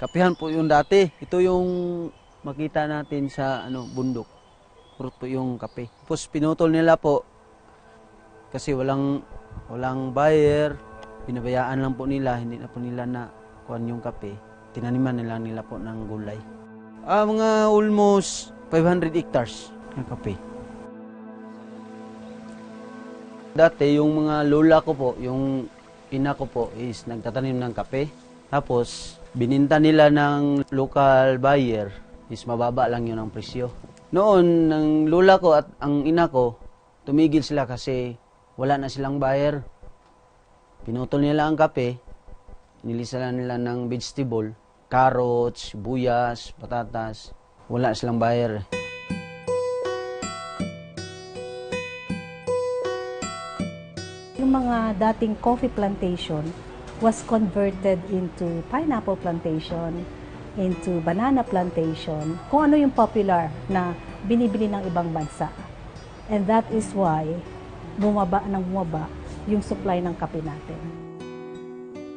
Kapihan po yung dati. Ito yung makita natin sa ano bundok. Puro po yung kape. Tapos pinutol nila po kasi walang walang buyer. Pinabayaan lang po nila, hindi na po nila na kuhan yung kape. Tinaniman nila nila po ng gulay. Ah, mga almost 500 hectares ng kape. Dati yung mga lola ko po, yung ina ko po is nagtatanim ng kape. Tapos bininta nila ng local buyer is mababa lang yun ang presyo. Noon, ng lola ko at ang ina ko, tumigil sila kasi wala na silang buyer. Pinutol nila ang kape, nilisalan nila ng vegetable, carrots, buyas, patatas. Wala silang buyer. Yung mga dating coffee plantation was converted into pineapple plantation, into banana plantation, kung ano yung popular na binibili ng ibang bansa. And that is why bumaba ng bumaba yung supply ng kape natin.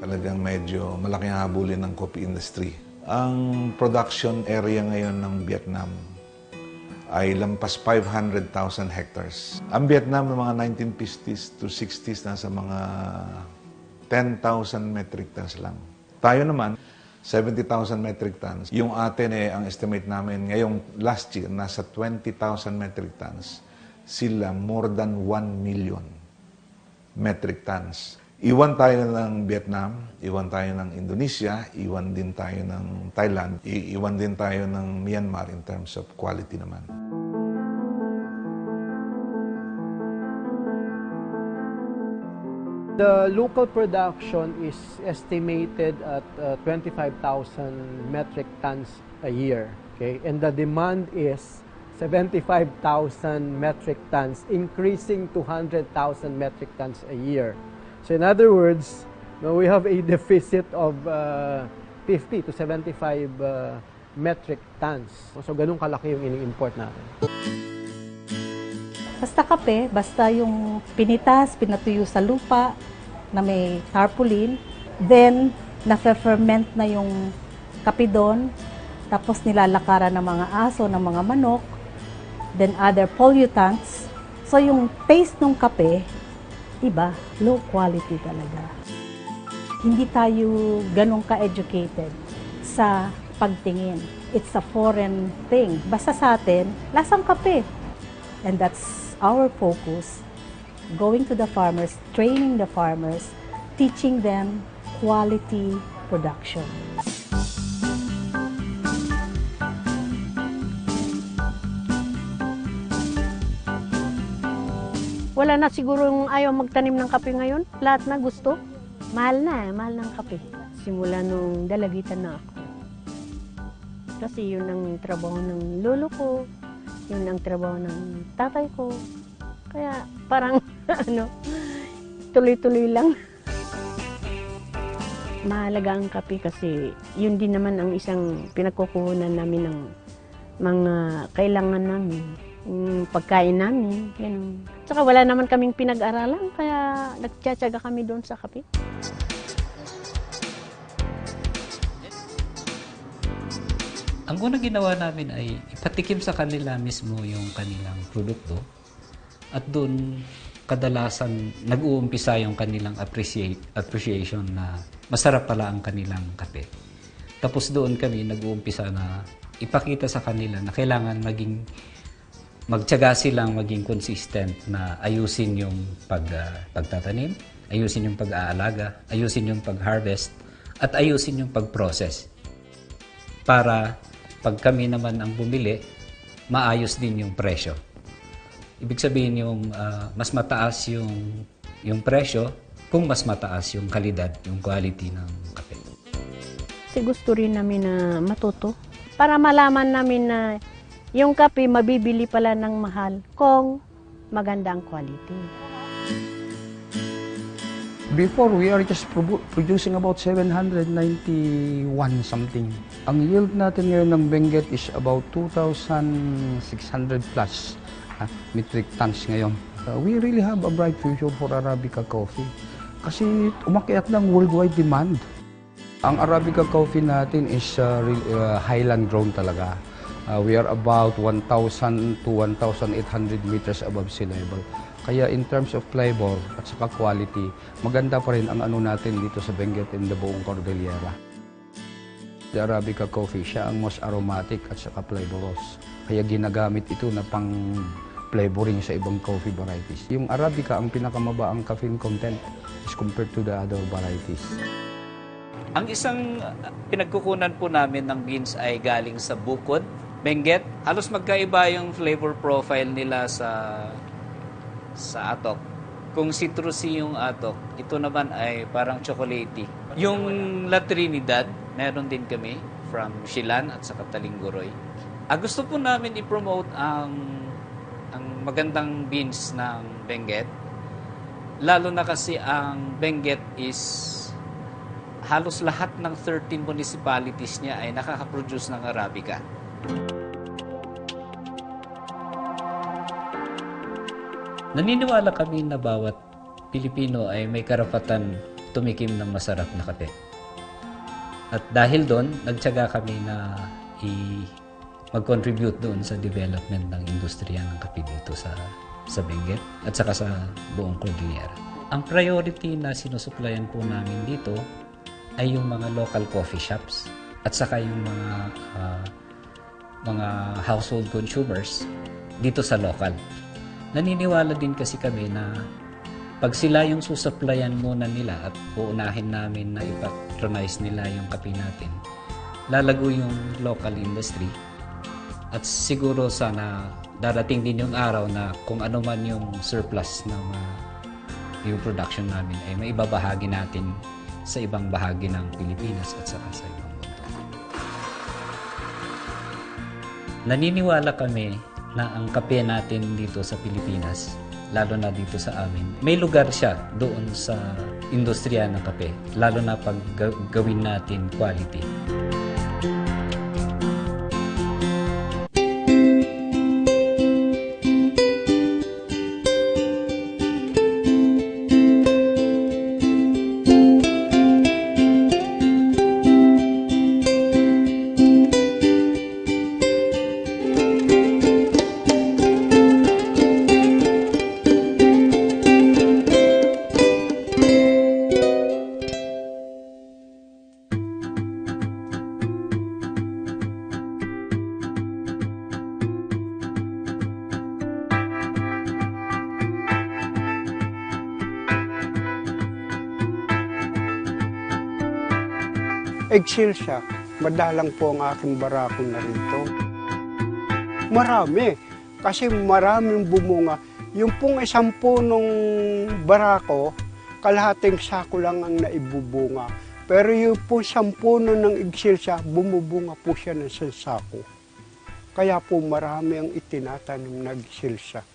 Talagang medyo malaki ang habulin ng coffee industry. Ang production area ngayon ng Vietnam ay lampas 500,000 hectares. Ang Vietnam ng mga 1950s to 60s nasa mga 10,000 metric tons lang. Tayo naman, 70,000 metric tons. Yung atin eh, ang estimate namin ngayong last year, nasa 20,000 metric tons. Sila more than 1 million metric tons. Iwan tayo ng Vietnam, iwan tayo ng Indonesia, iwan din tayo ng Thailand, iwan din tayo ng Myanmar in terms of quality naman. The local production is estimated at uh, 25,000 metric tons a year. Okay, and the demand is 75,000 metric tons, increasing to 100,000 metric tons a year. So, in other words, no, we have a deficit of uh, 50 to 75 uh, metric tons. So, ganun kalaki yung ini-import natin. Basta kape, basta yung pinitas, pinatuyo sa lupa na may tarpaulin, then na-ferment na yung kape doon, tapos nilalakaran ng mga aso, ng mga manok, then other pollutants. So yung taste ng kape, iba, low quality talaga. Hindi tayo ganun ka-educated sa pagtingin. It's a foreign thing. Basta sa atin, lasang kape. And that's our focus going to the farmers, training the farmers, teaching them quality production. Wala na siguro ayaw magtanim ng kape ngayon. Lahat na gusto. Mahal na, eh, mahal ng kape. Simula nung dalagitan na ako. Kasi yun ang trabaho ng lolo ko, yun ang trabaho ng tatay ko. Kaya parang ano, tuloy-tuloy lang. Mahalaga ang kape kasi yun din naman ang isang pinagkukunan namin ng mga kailangan namin. Yung pagkain namin, ganun. Tsaka wala naman kaming pinag-aralan, kaya nagtsatsaga kami doon sa kape. Ang unang ginawa namin ay ipatikim sa kanila mismo yung kanilang produkto at doon kadalasan nag-uumpisa yung kanilang appreciate, appreciation na masarap pala ang kanilang kape. Tapos doon kami nag-uumpisa na ipakita sa kanila na kailangan maging magtiyaga silang maging consistent na ayusin yung pag, ah, pagtatanim, ayusin yung pag-aalaga, ayusin yung pag-harvest, at ayusin yung pag-process para pag kami naman ang bumili, maayos din yung presyo. Ibig sabihin yung ah, mas mataas yung yung presyo kung mas mataas yung kalidad, yung quality ng kape. Kasi gusto rin namin na matuto para malaman namin na yung kape mabibili pala ng mahal kung maganda ang quality. Before, we are just produ- producing about 791 something. Ang yield natin ngayon ng Benguet is about 2,600 plus ah, metric tons ngayon. Uh, we really have a bright future for Arabica coffee. Kasi umakyat ng worldwide demand. Ang Arabica coffee natin is uh, highland grown talaga. We are about 1,000 to 1,800 meters above sea level. Kaya in terms of flavor at saka quality, maganda pa rin ang ano natin dito sa Benguet in the buong Cordillera. The Arabica coffee, siya ang most aromatic at saka flavorous. Kaya ginagamit ito na pang flavoring sa ibang coffee varieties. Yung Arabica, ang pinakamaba ang caffeine content as compared to the other varieties. Ang isang uh, pinagkukunan po namin ng beans ay galing sa Bukod, Benguet. Halos magkaiba yung flavor profile nila sa sa atok. Kung citrusy yung atok, ito naman ay parang chocolatey. Yung La Trinidad, meron din kami from Shilan at sa Talinguroy. Ah, gusto po namin i-promote ang ang magandang beans ng Benguet. Lalo na kasi ang Benguet is halos lahat ng 13 municipalities niya ay nakaka-produce ng Arabica. Naniniwala kami na bawat Pilipino ay may karapatan tumikim ng masarap na kape. At dahil doon, nagtyaga kami na i mag-contribute doon sa development ng industriya ng kape dito sa sa Benguet at saka sa buong Cordillera. Ang priority na sinusuplayan po namin dito ay yung mga local coffee shops at saka yung mga ah, mga household consumers dito sa local. Naniniwala din kasi kami na pag sila yung susuplayan muna nila at uunahin namin na ipatronize nila yung kape natin, lalago yung local industry at siguro sana darating din yung araw na kung ano man yung surplus ng ah, yung production namin ay maibabahagi natin sa ibang bahagi ng Pilipinas at saka sa ibang mundo. Naniniwala kami na ang kape natin dito sa Pilipinas, lalo na dito sa amin, may lugar siya doon sa industriya ng kape, lalo na pag ga- gawin natin quality. Eggshell siya. Madalang po ang aking barako na rito. Marami. Kasi maraming bumunga. Yung pong isang punong barako, kalahating sako lang ang naibubunga. Pero yung po isang puno ng siya, bumubunga po siya ng sako. Kaya po marami ang itinatanim na siya.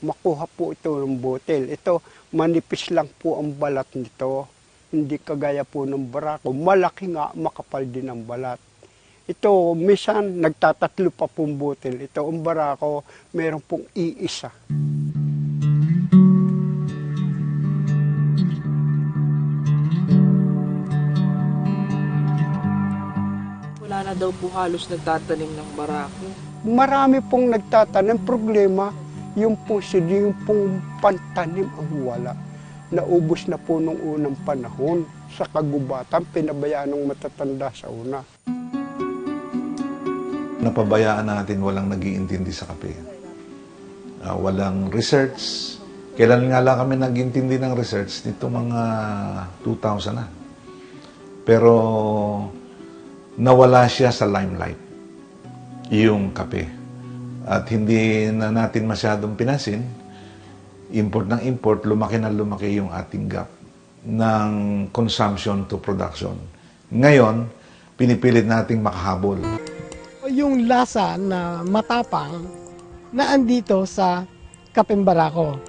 Makuha po ito ng botel. Ito, manipis lang po ang balat nito hindi kagaya po ng barako. Malaki nga, makapal din ang balat. Ito, minsan, nagtatatlo pa pong butil. Ito, ang barako, meron pong iisa. Wala na daw po halos nagtatanim ng barako. Marami pong nagtatanim. Problema, yung po sila, yung pong pantanim ang wala. Naubos na po nung unang panahon. Sa kagubatan, pinabayaan ng matatanda sa una. Napabayaan natin walang nagiintindi sa kape. Ah, walang research. Kailan nga lang kami nagintindi ng research? Nito mga 2000 na. Pero nawala siya sa limelight, yung kape. At hindi na natin masyadong pinansin, import ng import, lumaki na lumaki yung ating gap ng consumption to production. Ngayon, pinipilit nating makahabol. yung lasa na matapang na andito sa Kapembarako.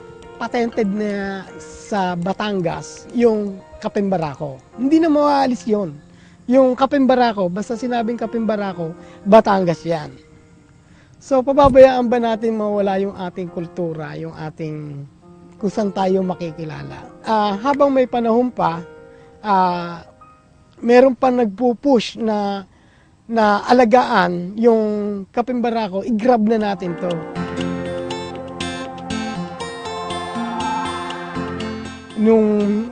Patented na sa Batangas yung Kapembarako. Hindi na mawaalis yon. Yung Kapembarako, basta sinabing Kapembarako, Batangas yan. So, pababayaan ba natin mawala yung ating kultura, yung ating kung saan tayo makikilala? Ah, habang may panahon pa, ah, meron pa nagpo-push na na alagaan yung kapeng barako, i-grab na natin to. Nung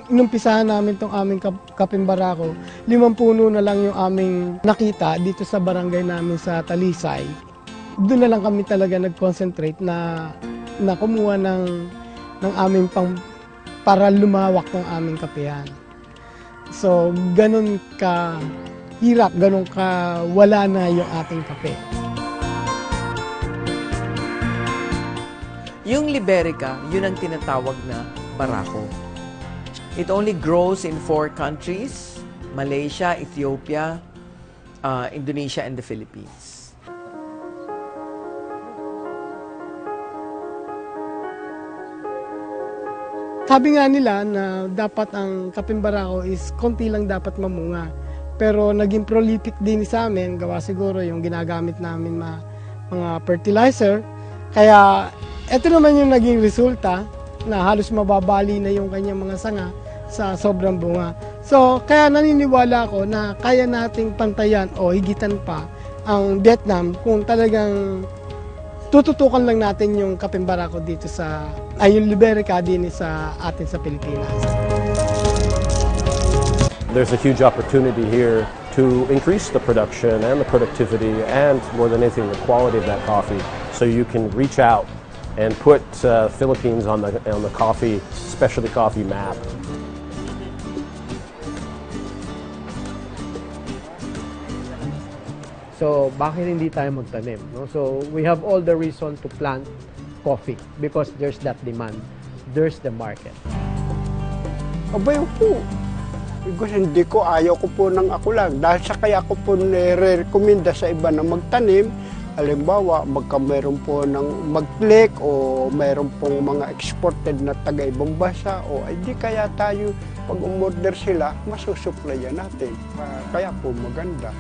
inumpisahan namin tong aming kap- kapeng barako, limang puno na lang yung aming nakita dito sa barangay namin sa Talisay. Doon na lang kami talaga nag-concentrate na, na kumuha ng, ng aming pang, para lumawak ng aming kapehan. So, ganun ka hirap, ganun ka wala na yung ating kape. Yung Liberica, yun ang tinatawag na barako. It only grows in four countries, Malaysia, Ethiopia, uh, Indonesia, and the Philippines. Sabi nga nila na dapat ang kapeng barako is konti lang dapat mamunga. Pero naging prolific din sa amin, gawa siguro yung ginagamit namin ma, mga fertilizer. Kaya ito naman yung naging resulta na halos mababali na yung kanyang mga sanga sa sobrang bunga. So, kaya naniniwala ako na kaya nating pantayan o higitan pa ang Vietnam kung talagang tututukan lang natin yung kapeng barako dito sa, ay yung Liberica din sa atin sa Pilipinas. There's a huge opportunity here to increase the production and the productivity and more than anything the quality of that coffee so you can reach out and put uh, Philippines on the on the coffee specialty coffee map. So, bakit hindi tayo magtanim? No? So, we have all the reason to plant coffee because there's that demand. There's the market. Abay po. Because hindi ko, ayaw ko po ng ako lang. Dahil sa kaya ko po nire-recommenda sa iba na magtanim, halimbawa, magka meron po ng mag-click o meron pong mga exported na taga ibang bansa o ay di kaya tayo pag umorder sila, masusuplayan natin. Ah, Kaya po maganda.